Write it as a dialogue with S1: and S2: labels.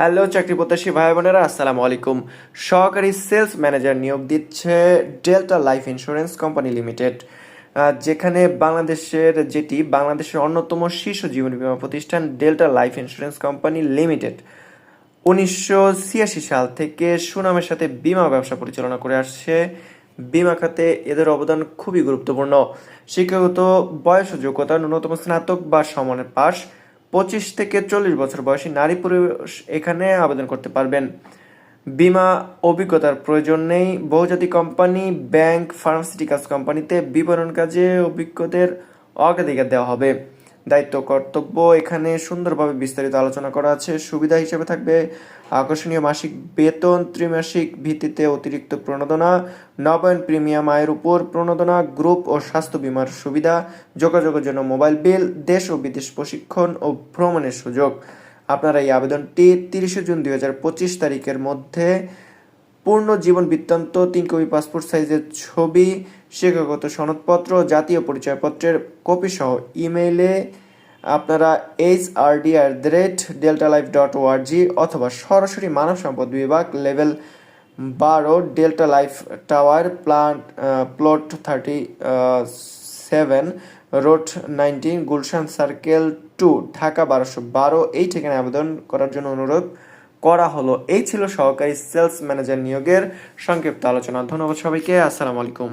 S1: hello চাকরি প্রত্যাশী ভাই বোনেরা আসসালামু আলাইকুম সহকারী সেলস ম্যানেজার নিয়োগ দিচ্ছে Delta Life Insurance Company Limited যেখানে বাংলাদেশের যেটি বাংলাদেশের অন্যতম শীর্ষ জীবন বিমা প্রতিষ্ঠান Delta Life Insurance Company Limited উনিশশো সাল থেকে সুনামের সাথে বিমা ব্যবসা পরিচালনা করে আসছে বিমা খাতে এদের অবদান খুবই গুরুত্বপূর্ণ শিক্ষাগত বয়স যোগ্যতা ন্যূনতম স্নাতক বা সমানের পাশ পঁচিশ থেকে চল্লিশ বছর বয়সী নারী পুরুষ এখানে আবেদন করতে পারবেন বিমা অভিজ্ঞতার প্রয়োজন নেই বহুজাতিক কোম্পানি ব্যাংক ফার্মাসিটিক্যাল কোম্পানিতে বিবরণ কাজে অভিজ্ঞদের অগ্রাধিকার দেওয়া হবে দায়িত্ব কর্তব্য এখানে সুন্দরভাবে বিস্তারিত আলোচনা করা আছে সুবিধা হিসেবে থাকবে আকর্ষণীয় মাসিক বেতন ত্রিমাসিক ভিত্তিতে অতিরিক্ত প্রণোদনা নবায়ন প্রিমিয়াম আয়ের উপর প্রণোদনা গ্রুপ ও স্বাস্থ্য বিমার সুবিধা যোগাযোগের জন্য মোবাইল বিল দেশ ও বিদেশ প্রশিক্ষণ ও ভ্রমণের সুযোগ আপনারা এই আবেদনটি তিরিশে জুন দুই তারিখের মধ্যে পূর্ণ জীবন বৃত্তান্ত তিন কপি পাসপোর্ট সাইজের ছবি শিক্ষাগত সনদপত্র জাতীয় পরিচয়পত্রের কপি সহ ইমেইলে আপনারা H R D at the rate Delta Life dot org অথবা সরাসরি মানব সম্পদ বিভাগ লেভেল বারো Delta Life Tower plant plot thirty seven road nineteen Gulshan circle two Dhaka বারোশো বারো এই ঠিকানায় আবেদন করার জন্য অনুরোধ করা হলো এই ছিল সহকারী সেলস ম্যানেজার নিয়োগের সংক্ষিপ্ত আলোচনা ধন্যবাদ সবাইকে আসসালামু আলাইকুম